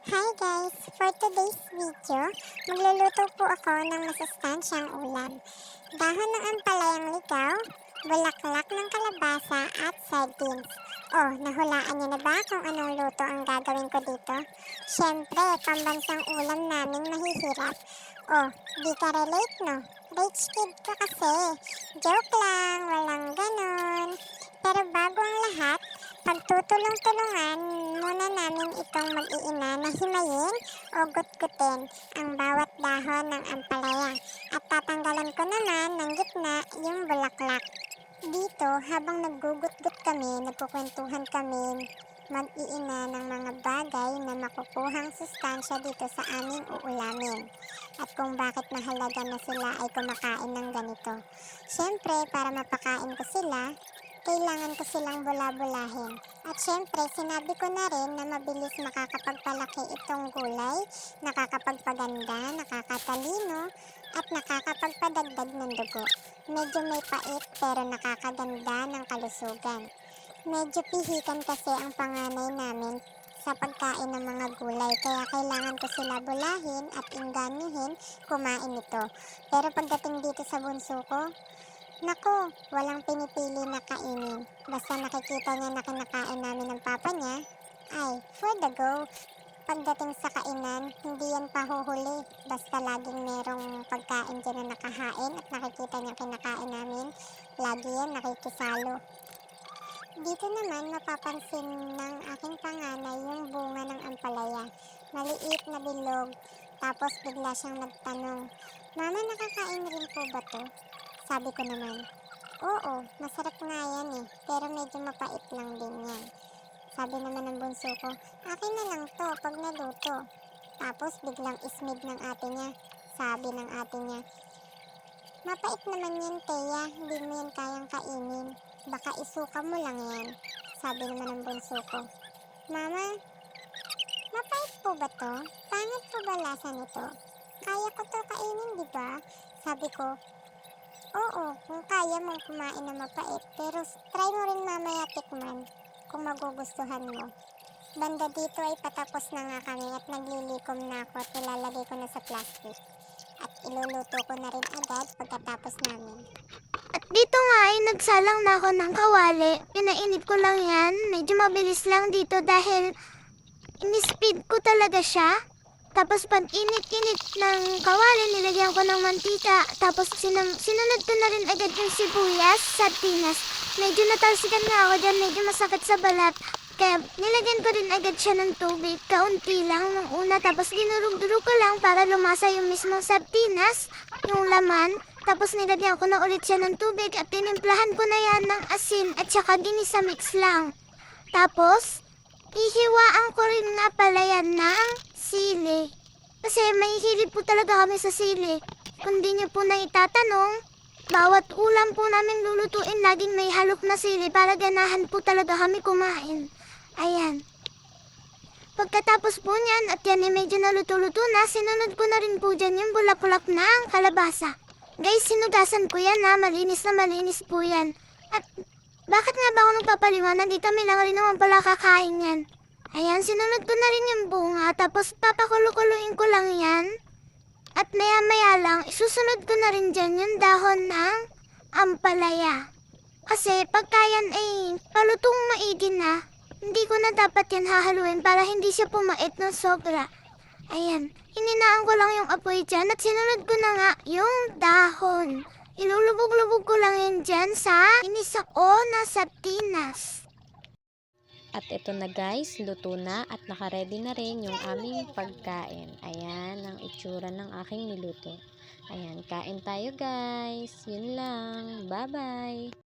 Hi guys! For today's video, magluluto po ako ng masustansyang ulam. Dahon ng ampalayang ligaw, bulaklak ng kalabasa at sardines. Oh, nahulaan niyo na ba kung anong luto ang gagawin ko dito? Siyempre, pambansang ulam naming mahihirap. Oh, di ka relate no? Rich kid ka kasi. Joke lang, walang ganon. Pero bago ang lahat, pagtutulong-tulungan namin itong mag-iina na himayin o gutgutin ang bawat dahon ng ampalaya at tatanggalan ko naman ng gitna yung bulaklak. Dito, habang naggugutgut kami, nagkukwentuhan kami, mag-iina ng mga bagay na makukuhang sustansya dito sa aming uulamin at kung bakit mahalaga na sila ay kumakain ng ganito. Siyempre, para mapakain ko sila, kailangan ko silang bula-bulahin. At syempre, sinabi ko na rin na mabilis makakapagpalaki itong gulay, nakakapagpaganda, nakakatalino, at nakakapagpadagdag ng dugo. Medyo may pait pero nakakaganda ng kalusugan. Medyo pihikan kasi ang panganay namin sa pagkain ng mga gulay kaya kailangan ko sila bulahin at inganyohin kumain ito. Pero pagdating dito sa bunso ko, Nako, walang pinipili na kainin. Basta nakikita niya na kinakain namin ng papa niya, ay, for the go. Pagdating sa kainan, hindi yan pahuhuli. Basta laging merong pagkain dyan na nakahain at nakikita niya kinakain namin, lagi yan nakikisalo. Dito naman mapapansin ng aking panganay yung bunga ng ampalaya. Maliit na bilog, tapos bigla siyang nagtanong, Mama, nakakain rin po ba to? Sabi ko naman, oo, masarap nga yan eh, pero medyo mapait lang din yan. Sabi naman ng bunso ko, akin na lang to pag naluto. Tapos biglang ismid ng ate niya. Sabi ng ate niya, mapait naman yan, Teya, hindi mo yan kayang kainin. Baka isuka mo lang yan. Sabi naman ng bunso ko, Mama, mapait po ba to? Pangit po ba lasa nito? Kaya ko to kainin, di ba? Sabi ko, Oo, kung kaya mong kumain na mapait, pero try mo rin mamaya tikman kung magugustuhan mo. Banda dito ay patapos na nga kami at naglilikom na ako at ilalagay ko na sa plastic. At iluluto ko na rin agad pagkatapos namin. At dito nga ay nagsalang na ako ng kawali. Pinainit ko lang yan. Medyo mabilis lang dito dahil inispeed ko talaga siya. Tapos pag init-init ng kawali, nilagyan ko ng mantika. Tapos sinam- sinunod ko na rin agad yung sibuyas, sardinas. Medyo natalsikan nga ako dyan, medyo masakit sa balat. Kaya nilagyan ko rin agad siya ng tubig, kaunti lang nung una. Tapos dinurog-durog ko lang para lumasa yung mismong sardinas, yung laman. Tapos nilagyan ko na ulit siya ng tubig at tinimplahan ko na yan ng asin at saka ginisa mix lang. Tapos, ihiwaan ko rin nga pala yan ng sili. Kasi may hilig po talaga kami sa sili. Kung di niyo po na itatanong, bawat ulam po namin lulutuin laging may halok na sili para ganahan po talaga kami kumain. Ayan. Pagkatapos po niyan at yan ay medyo naluto-luto na, sinunod ko na rin po dyan yung bulaklak ng kalabasa. Guys, sinugasan ko yan ha, malinis na malinis po yan. At bakit nga ba ako nagpapaliwanag? Di kami lang rin naman pala kakain yan. Ayan, sinunod ko na rin yung bunga, tapos papakulukuloyin ko lang yan. At maya-maya lang, isusunod ko na rin dyan yung dahon ng ampalaya. Kasi pagka yan ay palutong maigi na, hindi ko na dapat yan hahaluin para hindi siya pumait ng sobra. Ayan, hininaan ko lang yung apoy dyan at sinunod ko na nga yung dahon. Ilulubog-lubog ko lang yan dyan sa inisa ko na sardinas. At ito na guys, luto na at nakaredy na rin yung aming pagkain. Ayan ang itsura ng aking niluto. Ayan, kain tayo guys. Yun lang. Bye-bye.